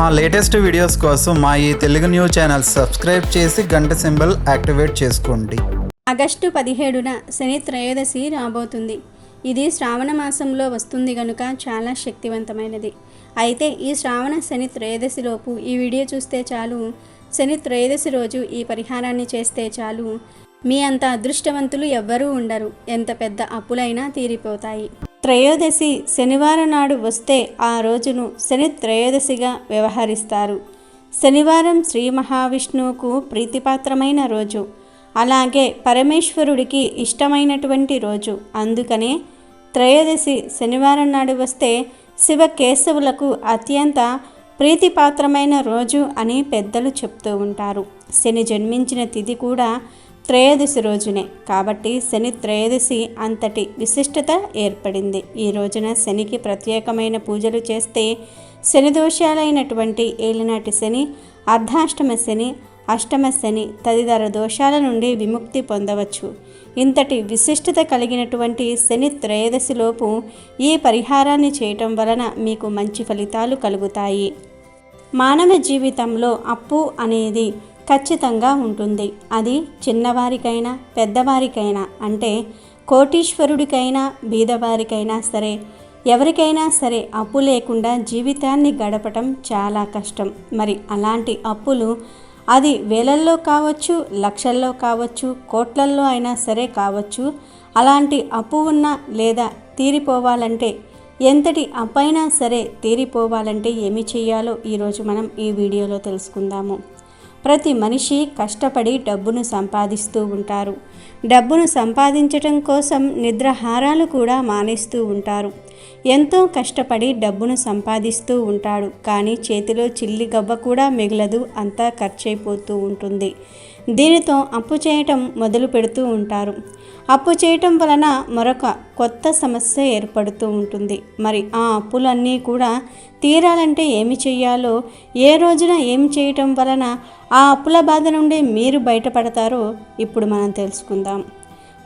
మా latest videos కోసం మా ఈ తెలుగు న్యూస్ ఛానల్ సబ్స్క్రైబ్ చేసి గంట సింబల్ యాక్టివేట్ చేసుకోండి. ఆగస్టు పదిహేడున శని త్రయోదశి రాబోతుంది. ఇది శ్రావణ మాసంలో వస్తుంది గనుక చాలా శక్తివంతమైనది. అయితే ఈ శ్రావణ శని త్రయోదశిలోపు ఈ వీడియో చూస్తే చాలు. శని త్రయోదశి రోజు ఈ పరిహారాన్ని చేస్తే చాలు. మీ అంత అదృష్టవంతులు ఎవ్వరూ ఉండరు. ఎంత పెద్ద అప్పులైనా తీరిపోతాయి. త్రయోదశి శనివారం నాడు వస్తే ఆ రోజును శని త్రయోదశిగా వ్యవహరిస్తారు. శనివారం శ్రీ మహావిష్ణువుకు ప్రీతిపాత్రమైన రోజు. అలాగే పరమేశ్వరుడికి ఇష్టమైనటువంటి రోజు. అందుకనే త్రయోదశి శనివారం నాడు వస్తే శివ కేశవులకు అత్యంత ప్రీతిపాత్రమైన రోజు అని పెద్దలు చెప్తూ ఉంటారు. శని జన్మించిన తిథి కూడా త్రయోదశి రోజునే. కాబట్టి శని త్రయోదశి అంతటి విశిష్టత ఏర్పడింది. ఈ రోజున శనికి ప్రత్యేకమైన పూజలు చేస్తే శని దోషాలైనటువంటి ఏలినాటి శని అర్ధాష్టమ శని అష్టమ శని తదితర దోషాల నుండి విముక్తి పొందవచ్చు. ఇంతటి విశిష్టత కలిగినటువంటి శని త్రయోదశిలోపు ఈ పరిహారాన్ని చేయటం వలన మీకు మంచి ఫలితాలు కలుగుతాయి. మానవ జీవితంలో అప్పు అనేది ఖచ్చితంగా ఉంటుంది. అది చిన్నవారికైనా పెద్దవారికైనా అంటే కోటీశ్వరుడికైనా బీదవారికైనా సరే. ఎవరికైనా సరే అప్పు లేకుండా జీవితాన్ని గడపటం చాలా కష్టం. మరి అలాంటి అప్పులు అది వేలల్లో కావచ్చు లక్షల్లో కావచ్చు కోట్లల్లో అయినా సరే కావచ్చు. అలాంటి అప్పు ఉన్నా లేదా తీరిపోవాలంటే ఎంతటి అప్పైనా సరే తీరిపోవాలంటే ఏమి చేయాలో ఈరోజు మనం ఈ వీడియోలో తెలుసుకుందాము. ప్రతి మనిషి కష్టపడి డబ్బును సంపాదిస్తూ ఉంటారు. డబ్బును సంపాదించటం కోసం నిద్రహారాలు కూడా మానేస్తూ ఉంటారు. ఎంతో కష్టపడి డబ్బును సంపాదిస్తూ ఉంటాడు. కానీ చేతిలో చిల్లి గవ్వ కూడా మిగలదు. అంతా ఖర్చయిపోతూ ఉంటుంది. దీనితో అప్పు చేయటం మొదలు పెడుతూ ఉంటారు. అప్పు చేయటం వలన మరొక కొత్త సమస్య ఏర్పడుతూ ఉంటుంది. మరి ఆ అప్పులన్నీ కూడా తీరాలంటే ఏమి చేయాలో ఏ రోజున ఏమి చేయటం వలన ఆ అప్పుల బాధ నుండి మీరు బయటపడతారో ఇప్పుడు మనం తెలుసుకుందాం.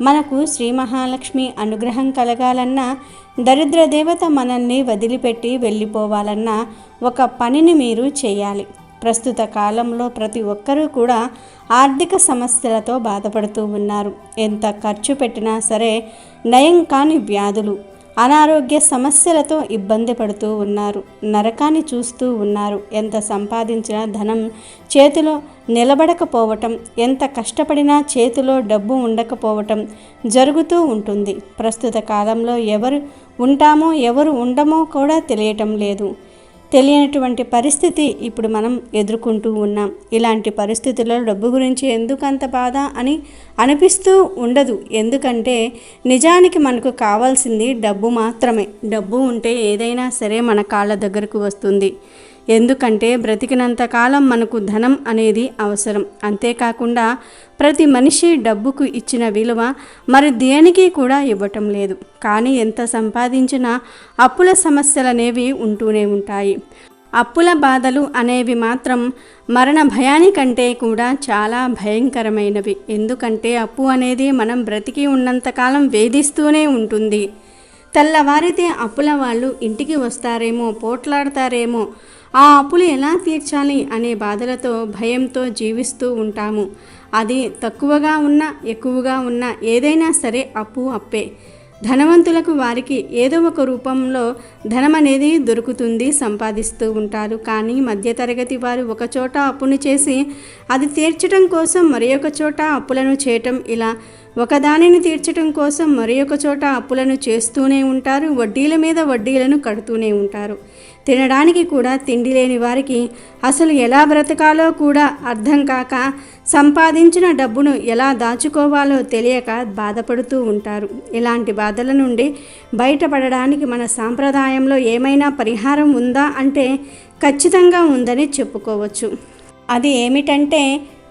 మనకు శ్రీ మహాలక్ష్మి అనుగ్రహం కలగాలన్నా దరిద్ర దేవత మనల్ని వదిలిపెట్టి వెళ్ళిపోవాలన్నా ఒక పనిని మీరు చేయాలి. ప్రస్తుత కాలంలో ప్రతి ఒక్కరూ కూడా ఆర్థిక సమస్యలతో బాధపడుతూ ఉన్నారు. ఎంత ఖర్చు పెట్టినా సరే నయం కాని వ్యాధులు అనారోగ్య సమస్యలతో ఇబ్బంది పడుతూ ఉన్నారు. నరకాన్ని చూస్తూ ఉన్నారు. ఎంత సంపాదించినా ధనం చేతిలో నిలబడకపోవటం ఎంత కష్టపడినా చేతిలో డబ్బు ఉండకపోవటం జరుగుతూ ఉంటుంది. ప్రస్తుత కాలంలో ఎవరు ఉంటామో ఎవరు ఉండమో కూడా తెలియటం లేదు. తెలియనటువంటి పరిస్థితి ఇప్పుడు మనం ఎదుర్కొంటూ ఉన్నాం. ఇలాంటి పరిస్థితుల్లో డబ్బు గురించి ఎందుకంత బాధ అని అనిపిస్తూ ఉండదు. ఎందుకంటే నిజానికి మనకు కావాల్సింది డబ్బు మాత్రమే. డబ్బు ఉంటే ఏదైనా సరే మన కాళ్ళ దగ్గరకు వస్తుంది. ఎందుకంటే బ్రతికినంతకాలం మనకు ధనం అనేది అవసరం. అంతేకాకుండా ప్రతి మనిషి డబ్బుకు ఇచ్చిన విలువ మరి దేనికి కూడా ఇవ్వటం లేదు. కానీ ఎంత సంపాదించినా అప్పుల సమస్యలు అనేవి ఉంటూనే ఉంటాయి. అప్పుల బాధలు అనేవి మాత్రం మరణ భయానికంటే కూడా చాలా భయంకరమైనవి. ఎందుకంటే అప్పు అనేది మనం బ్రతికి ఉన్నంతకాలం వేధిస్తూనే ఉంటుంది. తెల్లవారితే అప్పుల వాళ్ళు ఇంటికి వస్తారేమో పోట్లాడతారేమో ఆ అప్పులు ఎలా తీర్చాలి అనే బాధలతో భయంతో జీవిస్తూ ఉంటాము. అది తక్కువగా ఉన్నా ఎక్కువగా ఉన్నా ఏదైనా సరే అప్పు అప్పే. ధనవంతులకు వారికి ఏదో ఒక రూపంలో ధనం అనేది దొరుకుతుంది సంపాదిస్తూ ఉంటారు. కానీ మధ్యతరగతి వారు ఒక చోట అప్పును చేసి అది తీర్చడం కోసం మరి చోట అప్పులను చేయటం ఇలా ఒకదానిని తీర్చడం కోసం మరి చోట అప్పులను చేస్తూనే ఉంటారు. వడ్డీల మీద వడ్డీలను కడుతూనే ఉంటారు. తినడానికి కూడా తిండి లేని వారికి అసలు ఎలా బ్రతకాలో కూడా అర్థం కాక సంపాదించిన డబ్బును ఎలా దాచుకోవాలో తెలియక బాధపడుతూ ఉంటారు. ఇలాంటి బాధల నుండి బయటపడడానికి మన సాంప్రదాయంలో ఏమైనా పరిహారం ఉందా అంటే ఖచ్చితంగా ఉందని చెప్పుకోవచ్చు. అది ఏమిటంటే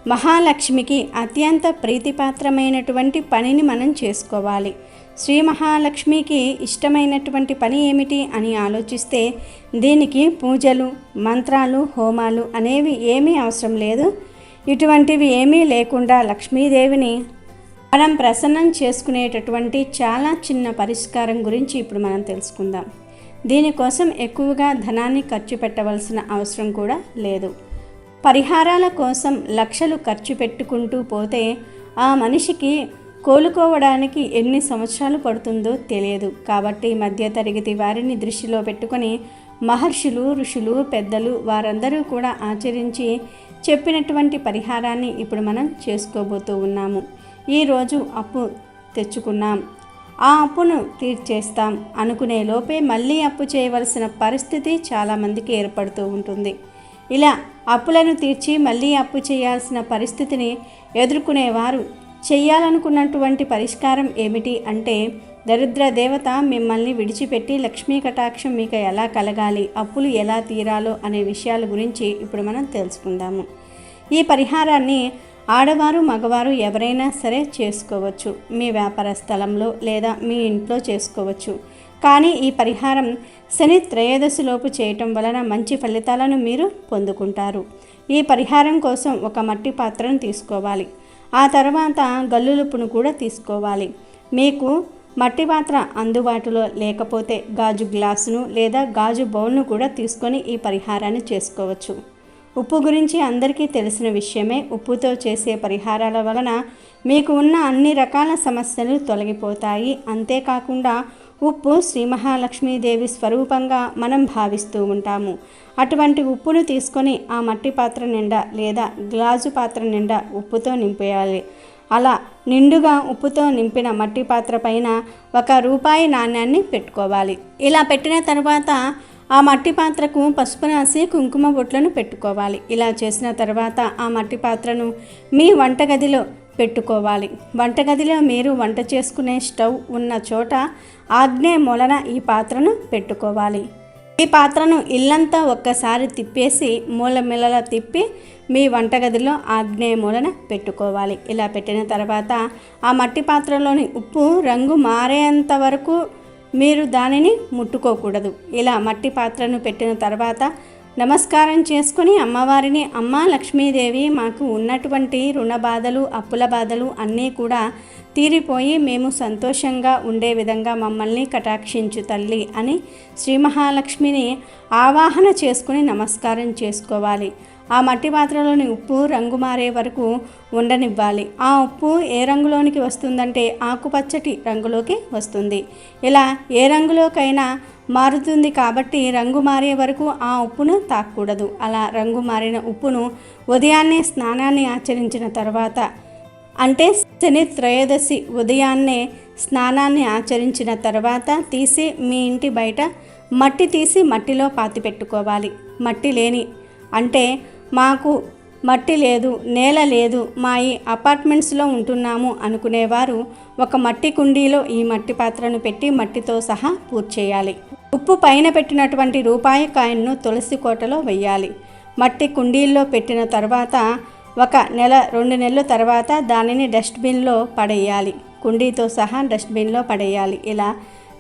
మహాలక్ష్మికి అత్యంత ప్రీతిపాత్రమైనటువంటి పనిని మనం చేసుకోవాలి. శ్రీ మహాలక్ష్మికి ఇష్టమైనటువంటి పని ఏమిటి అని ఆలోచిస్తే దీనికి పూజలు మంత్రాలు హోమాలు అనేవి ఏమీ అవసరం లేదు. ఇటువంటివి ఏమీ లేకుండా లక్ష్మీదేవిని మనం ప్రసన్నం చేసుకునేటటువంటి చాలా చిన్న పరిష్కారం గురించి ఇప్పుడు మనం తెలుసుకుందాం. దీనికోసం ఎక్కువగా ధనాన్ని ఖర్చు పెట్టవలసిన అవసరం కూడా లేదు. పరిహారాల కోసం లక్షలు ఖర్చు పెట్టుకుంటూ పోతే ఆ మనిషికి కోలుకోవడానికి ఎన్ని సంవత్సరాలు పడుతుందో తెలియదు. కాబట్టి మధ్యతరగతి వారిని దృష్టిలో పెట్టుకొని మహర్షులు ఋషులు పెద్దలు వారందరూ కూడా ఆచరించి చెప్పినటువంటి పరిహారాన్ని ఇప్పుడు మనం చేసుకోబోతూ ఉన్నాము. ఈరోజు అప్పు తెచ్చుకున్నాం. ఆ అప్పును తీర్చేస్తాం అనుకునే లోపే మళ్ళీ అప్పు చేయవలసిన పరిస్థితి చాలామందికి ఏర్పడుతూ ఉంటుంది. ఇలా అప్పులను తీర్చి మళ్ళీ అప్పు చేయాల్సిన పరిస్థితిని ఎదుర్కొనేవారు చేయాలనుకున్నటువంటి పరిష్కారం ఏమిటి అంటే దరిద్ర దేవత మిమ్మల్ని విడిచిపెట్టి లక్ష్మీ కటాక్షం మీకు ఎలా కలగాలి అప్పులు ఎలా తీరాలో అనే విషయాల గురించి ఇప్పుడు మనం తెలుసుకుందాము. ఈ పరిహారాన్ని ఆడవారు మగవారు ఎవరైనా సరే చేసుకోవచ్చు. మీ వ్యాపార స్థలంలో లేదా మీ ఇంట్లో చేసుకోవచ్చు. కానీ ఈ పరిహారం శని త్రయోదశిలోపు చేయటం వలన మంచి ఫలితాలను మీరు పొందుకుంటారు. ఈ పరిహారం కోసం ఒక మట్టి పాత్రను తీసుకోవాలి. ఆ తర్వాత గల్లులుప్పును కూడా తీసుకోవాలి. మీకు మట్టి పాత్ర అందుబాటులో లేకపోతే గాజు గ్లాసును లేదా గాజు బౌల్ను కూడా తీసుకొని ఈ పరిహారాన్ని చేసుకోవచ్చు. ఉప్పు గురించి అందరికీ తెలిసిన విషయమే ఉప్పుతో చేసే పరిహారాల వలన మీకు ఉన్న అన్ని రకాల సమస్యలు తొలగిపోతాయి. అంతేకాకుండా ఉప్పు శ్రీ మహాలక్ష్మీదేవి స్వరూపంగా మనం భావిస్తూ ఉంటాము. అటువంటి ఉప్పును తీసుకొని ఆ మట్టి పాత్ర నిండా లేదా గ్లాజు పాత్ర నిండా ఉప్పుతో నింపేయాలి. అలా నిండుగా ఉప్పుతో నింపిన మట్టి పాత్ర పైన ఒక రూపాయి నాణ్యాన్ని పెట్టుకోవాలి. ఇలా పెట్టిన తర్వాత ఆ మట్టి పాత్రకు పసుపు రాసి కుంకుమ బొట్లను పెట్టుకోవాలి. ఇలా చేసిన తర్వాత ఆ మట్టి పాత్రను మీ వంటగదిలో పెట్టుకోవాలి. వంటగదిలో మీరు వంట చేసుకునే స్టవ్ ఉన్న చోట ఆగ్నేయ మూలన ఈ పాత్రను పెట్టుకోవాలి. ఈ పాత్రను ఇల్లంతా ఒక్కసారి తిప్పేసి మూల తిప్పి మీ వంటగదిలో ఆగ్నేయ మూలన పెట్టుకోవాలి. ఇలా పెట్టిన తర్వాత ఆ మట్టి పాత్రలోని ఉప్పు రంగు మారేంత వరకు మీరు దానిని ముట్టుకోకూడదు. ఇలా మట్టి పాత్రను పెట్టిన తర్వాత నమస్కారం చేసుకుని అమ్మవారిని అమ్మ లక్ష్మీదేవి మాకు ఉన్నటువంటి రుణ బాధలు అప్పుల బాధలు అన్నీ కూడా తీరిపోయి మేము సంతోషంగా ఉండే విధంగా మమ్మల్ని కటాక్షించు తల్లి అని శ్రీ మహాలక్ష్మిని ఆవాహన చేసుకుని నమస్కారం చేసుకోవాలి. ఆ మట్టి పాత్రలోని ఉప్పు రంగు మారే వరకు ఉండనివ్వాలి. ఆ ఉప్పు ఏ రంగులోనికి వస్తుందంటే ఆకుపచ్చటి రంగులోకి వస్తుంది. ఇలా ఏ రంగులోకైనా మారుతుంది కాబట్టి రంగు మారే వరకు ఆ ఉప్పును తాకూడదు. అలా రంగు మారిన ఉప్పును ఉదయాన్నే స్నానాన్ని ఆచరించిన తర్వాత అంటే శని త్రయోదశి ఉదయాన్నే స్నానాన్ని ఆచరించిన తర్వాత తీసి మీ ఇంటి బయట మట్టి తీసి మట్టిలో పాతి పెట్టుకోవాలి మట్టి లేని అంటే మాకు మట్టి లేదు నేల లేదు మా ఈ అపార్ట్మెంట్స్లో ఉంటున్నాము అనుకునేవారు ఒక మట్టి కుండీలో ఈ మట్టి పాత్రను పెట్టి మట్టితో సహా పూర్తి చేయాలి ఉప్పు పైన పెట్టినటువంటి రూపాయి కాయిన్ను తులసి కోటలో వెయ్యాలి. మట్టి కుండీల్లో పెట్టిన తర్వాత ఒక నెల రెండు నెలల తర్వాత దానిని డస్ట్బిన్లో పడేయాలి. కుండీతో సహా డస్ట్బిన్లో పడేయాలి. ఇలా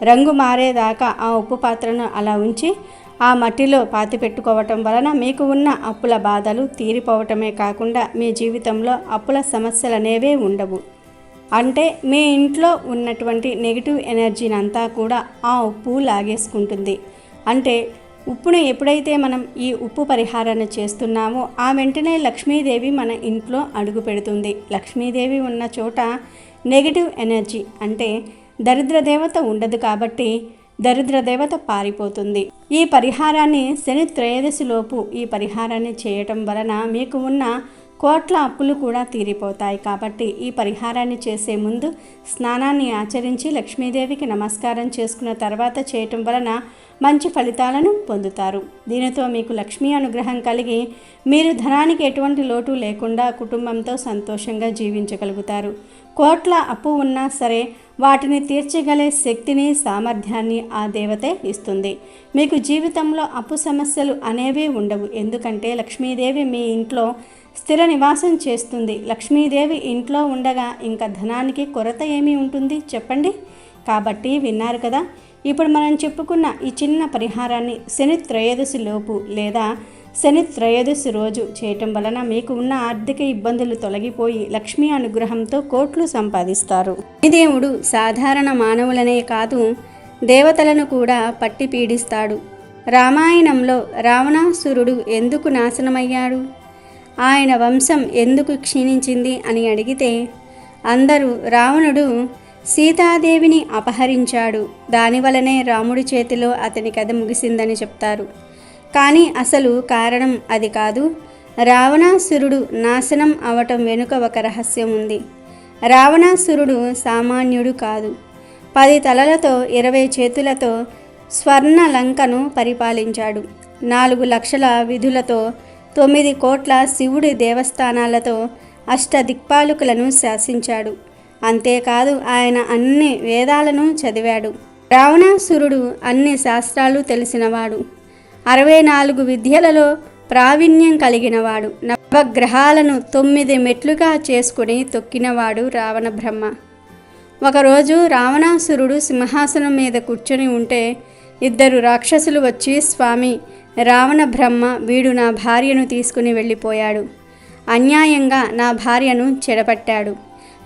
రంగు మారేదాకా ఆ ఉప్పు పాత్రను అలా ఉంచి ఆ మట్టిలో పాతి పెట్టుకోవటం వలన మీకు ఉన్న అప్పుల బాధలు తీరిపోవటమే కాకుండా మీ జీవితంలో అప్పుల సమస్యలు అనేవే ఉండవు. అంటే మీ ఇంట్లో ఉన్నటువంటి నెగిటివ్ ఎనర్జీని అంతా కూడా ఆ ఉప్పు లాగేసుకుంటుంది. అంటే ఉప్పును ఎప్పుడైతే మనం ఈ ఉప్పు పరిహారాన్ని చేస్తున్నామో ఆ వెంటనే లక్ష్మీదేవి మన ఇంట్లో అడుగు పెడుతుంది. లక్ష్మీదేవి ఉన్న చోట నెగిటివ్ ఎనర్జీ అంటే దరిద్ర దేవత ఉండదు కాబట్టి దరిద్ర దేవత పారిపోతుంది. ఈ పరిహారాన్ని శని త్రయోదశిలోపు ఈ పరిహారాన్ని చేయటం వలన మీకు ఉన్న కోట్ల అప్పులు కూడా తీరిపోతాయి. కాబట్టి ఈ పరిహారాన్ని చేసే ముందు స్నానాన్ని ఆచరించి లక్ష్మీదేవికి నమస్కారం చేసుకున్న తర్వాత చేయటం వలన మంచి ఫలితాలను పొందుతారు. దీనితో మీకు లక్ష్మీ అనుగ్రహం కలిగి మీరు ధనానికి ఎటువంటి లోటు లేకుండా కుటుంబంతో సంతోషంగా జీవించగలుగుతారు. కోట్ల అప్పు ఉన్నా సరే వాటిని తీర్చగలే శక్తిని సామర్థ్యాన్ని ఆ దేవతే ఇస్తుంది. మీకు జీవితంలో అప్పు సమస్యలు అనేవి ఉండవు. ఎందుకంటే లక్ష్మీదేవి మీ ఇంట్లో స్థిర నివాసం చేస్తుంది. లక్ష్మీదేవి ఇంట్లో ఉండగా ఇంకా ధనానికి కొరత ఏమీ ఉంటుంది? చెప్పండి. కాబట్టి విన్నారు కదా. ఇప్పుడు మనం చెప్పుకున్న ఈ చిన్న పరిహారాన్ని శని త్రయోదశి లోపు లేదా శని త్రయోదశి రోజు చేయటం వలన మీకు ఉన్న ఆర్థిక ఇబ్బందులు తొలగిపోయి లక్ష్మీ అనుగ్రహంతో కోట్లు సంపాదిస్తారు. శనిదేవుడు దేవుడు సాధారణ మానవులనే కాదు దేవతలను కూడా పట్టి పీడిస్తాడు. రామాయణంలో రావణాసురుడు ఎందుకు నాశనమయ్యాడు? ఆయన వంశం ఎందుకు క్షీణించింది అని అడిగితే అందరూ రావణుడు సీతాదేవిని అపహరించాడు. దానివలనే రాముడి చేతిలో అతని కథ ముగిసిందని చెప్తారు. కానీ అసలు కారణం అది కాదు. రావణాసురుడు నాశనం అవటం వెనుక ఒక రహస్యం ఉంది. రావణాసురుడు సామాన్యుడు కాదు. పది తలలతో ఇరవై చేతులతో స్వర్ణ లంకను పరిపాలించాడు. నాలుగు లక్షల విధులతో తొమ్మిది కోట్ల శివుడి దేవస్థానాలతో అష్టదిక్పాలకులను శాసించాడు. అంతేకాదు ఆయన అన్ని వేదాలను చదివాడు. రావణాసురుడు అన్ని శాస్త్రాలు తెలిసినవాడు. అరవై నాలుగు విద్యలలో ప్రావీణ్యం కలిగినవాడు. నవగ్రహాలను తొమ్మిది మెట్లుగా చేసుకుని తొక్కినవాడు రావణ బ్రహ్మ ఒకరోజు రావణాసురుడు సింహాసనం మీద కూర్చొని ఉంటే ఇద్దరు రాక్షసులు వచ్చి స్వామి రావణ బ్రహ్మ వీడు నా భార్యను తీసుకుని వెళ్ళిపోయాడు. అన్యాయంగా నా భార్యను చెడపట్టాడు.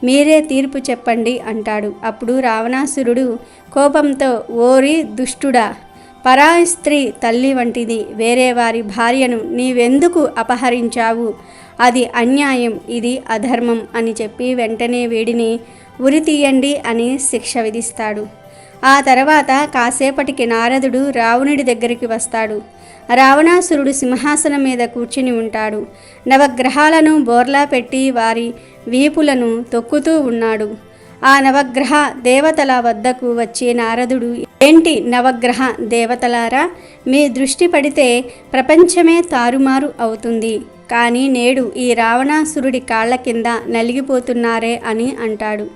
మీరే తీర్పు చెప్పండి అంటాడు. అప్పుడు రావణాసురుడు కోపంతో ఓరి దుష్టుడా పరాయి స్త్రీ తల్లి వంటిది వేరే వారి భార్యను నీవెందుకు అపహరించావు? అది అన్యాయం ఇది అధర్మం అని చెప్పి వెంటనే వీడిని ఉరి తీయండి అని శిక్ష విధిస్తాడు. ఆ తర్వాత కాసేపటికి నారదుడు రావణుడి దగ్గరికి వస్తాడు. రావణాసురుడు సింహాసనం మీద కూర్చుని ఉంటాడు. నవగ్రహాలను బోర్లా పెట్టి వారి వీపులను తొక్కుతూ ఉన్నాడు. ఆ నవగ్రహ దేవతల వద్దకు వచ్చే నారదుడు ఏంటి నవగ్రహ దేవతలారా? మీ దృష్టి పడితే ప్రపంచమే తారుమారు అవుతుంది. కానీ నేడు ఈ రావణాసురుడి కాళ్ళ కింద నలిగిపోతున్నారే అని అంటాడు.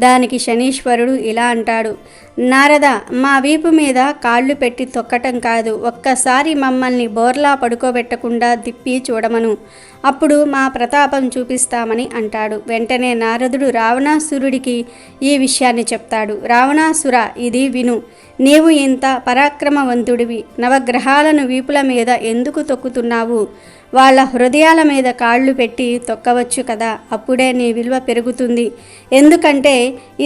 దానికి శనీశ్వరుడు ఇలా అంటాడు నారద మా వీపు మీద కాళ్ళు పెట్టి తొక్కటం కాదు. ఒక్కసారి మమ్మల్ని బోర్లా పడుకోబెట్టకుండా తిప్పి చూడమను. అప్పుడు మా ప్రతాపం చూపిస్తామని అంటాడు. వెంటనే నారదుడు రావణాసురుడికి ఈ విషయాన్ని చెప్తాడు. రావణాసుర ఇది విను. నీవు ఇంత పరాక్రమవంతుడివి. నవగ్రహాలను వీపుల మీద ఎందుకు తొక్కుతున్నావు? వాళ్ళ హృదయాల మీద కాళ్ళు పెట్టి తొక్కవచ్చు కదా అప్పుడే నీ విలువ పెరుగుతుంది. ఎందుకంటే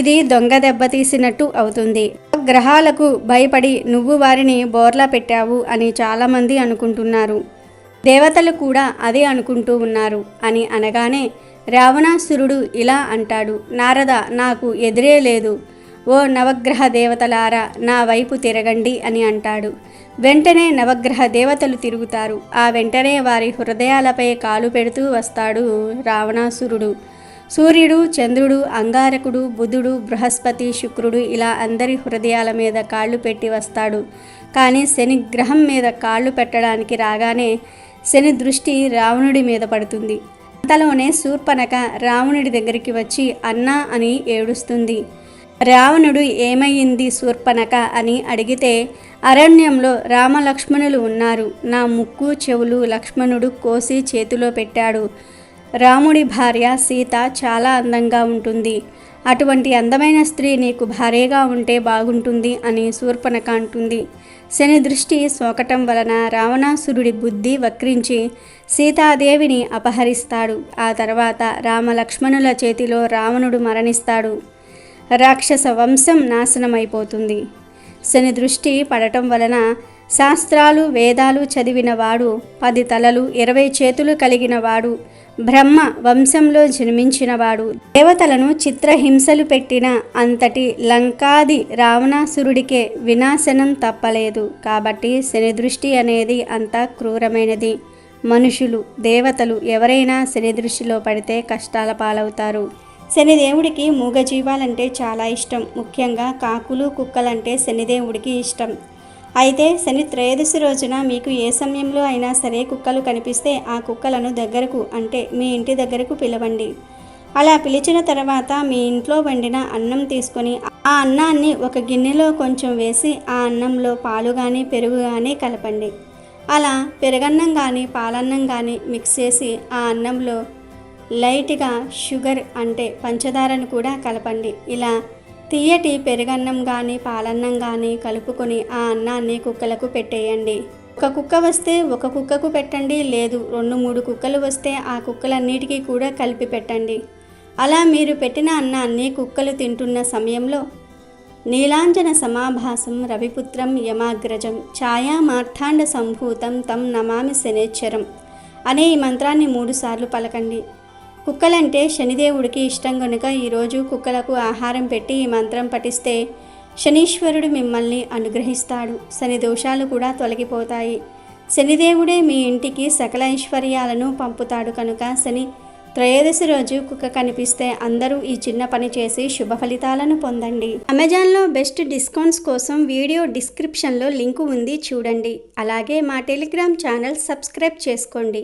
ఇది దొంగ దెబ్బతీసినట్టు అవుతుంది. గ్రహాలకు భయపడి నువ్వు వారిని బోర్లా పెట్టావు అని చాలామంది అనుకుంటున్నారు. దేవతలు కూడా అదే అనుకుంటూ ఉన్నారు అని అనగానే రావణాసురుడు ఇలా అంటాడు నారద నాకు ఎదురే లేదు. ఓ నవగ్రహ దేవతలారా నా వైపు తిరగండి అని అంటాడు. వెంటనే నవగ్రహ దేవతలు తిరుగుతారు. ఆ వెంటనే వారి హృదయాలపై కాలు పెడుతూ వస్తాడు రావణాసురుడు. సూర్యుడు చంద్రుడు అంగారకుడు బుధుడు బృహస్పతి శుక్రుడు ఇలా అందరి హృదయాల మీద కాళ్ళు పెట్టి వస్తాడు. కానీ శని గ్రహం మీద కాళ్ళు పెట్టడానికి రాగానే శని దృష్టి రావణుడి మీద పడుతుంది. అంతలోనే శూర్పనక రావణుడి దగ్గరికి వచ్చి అన్నా అని ఏడుస్తుంది. రావణుడు ఏమయ్యింది శూర్పణక అని అడిగితే అరణ్యంలో రామలక్ష్మణులు ఉన్నారు. నా ముక్కు చెవులు లక్ష్మణుడు కోసి చేతిలో పెట్టాడు. రాముడి భార్య సీత చాలా అందంగా ఉంటుంది. అటువంటి అందమైన స్త్రీ నీకు భార్యగా ఉంటే బాగుంటుంది అని శూర్పణక అంటుంది. శని దృష్టి సోకటం వలన రావణాసురుడి బుద్ధి వక్రించి సీతాదేవిని అపహరిస్తాడు. ఆ తర్వాత రామలక్ష్మణుల చేతిలో రావణుడు మరణిస్తాడు. రాక్షస వంశం నాశనమైపోతుంది. శని దృష్టి పడటం వలన శాస్త్రాలు వేదాలు చదివిన వాడు పది తలలు ఇరవై చేతులు కలిగిన వాడు బ్రహ్మ వంశంలో జన్మించినవాడు దేవతలను చిత్రహింసలు పెట్టిన అంతటి లంకాది రావణాసురుడికే వినాశనం తప్పలేదు. కాబట్టి శని దృష్టి అనేది అంత క్రూరమైనది. మనుషులు దేవతలు ఎవరైనా శని దృష్టిలో పడితే కష్టాల పాలవుతారు. శనిదేవుడికి మూగజీవాలంటే చాలా ఇష్టం. ముఖ్యంగా కాకులు కుక్కలంటే శనిదేవుడికి ఇష్టం. అయితే శని త్రయోదశి రోజున మీకు ఏ సమయంలో అయినా సరే కుక్కలు కనిపిస్తే ఆ కుక్కలను దగ్గరకు అంటే మీ ఇంటి దగ్గరకు పిలవండి. అలా పిలిచిన తర్వాత మీ ఇంట్లో వండిన అన్నం తీసుకొని ఆ అన్నాన్ని ఒక గిన్నెలో కొంచెం వేసి ఆ అన్నంలో పాలు కానీ పెరుగు కానీ కలపండి. అలా పెరగన్నం కానీ పాలన్నం కానీ మిక్స్ చేసి ఆ అన్నంలో లైట్గా షుగర్ అంటే పంచదారను కూడా కలపండి. ఇలా తీయటి పెరుగన్నం కానీ పాలన్నం కానీ కలుపుకొని ఆ అన్నాన్ని కుక్కలకు పెట్టేయండి. ఒక కుక్క వస్తే ఒక కుక్కకు పెట్టండి లేదు రెండు మూడు కుక్కలు వస్తే ఆ కుక్కలన్నిటికీ కూడా కలిపి పెట్టండి. అలా మీరు పెట్టిన అన్నాన్ని కుక్కలు తింటున్న సమయంలో నీలాంజన సమాభాసం రవిపుత్రం యమాగ్రజం ఛాయా మార్తాండ సంభూతం తం నమామి శనేశ్వరం అనే ఈ మంత్రాన్ని మూడుసార్లు పలకండి. కుక్కలంటే శనిదేవుడికి ఇష్టం కనుక ఈరోజు కుక్కలకు ఆహారం పెట్టి ఈ మంత్రం పఠిస్తే శనీశ్వరుడు మిమ్మల్ని అనుగ్రహిస్తాడు. శని దోషాలు కూడా తొలగిపోతాయి. శనిదేవుడే మీ ఇంటికి సకల ఐశ్వర్యాలను పంపుతాడు కనుక శని త్రయోదశి రోజు కుక్క కనిపిస్తే అందరూ ఈ చిన్న పని చేసి శుభ ఫలితాలను పొందండి. అమెజాన్లో బెస్ట్ డిస్కౌంట్స్ కోసం వీడియో డిస్క్రిప్షన్లో లింకు ఉంది చూడండి. అలాగే మా టెలిగ్రామ్ ఛానల్ సబ్స్క్రైబ్ చేసుకోండి.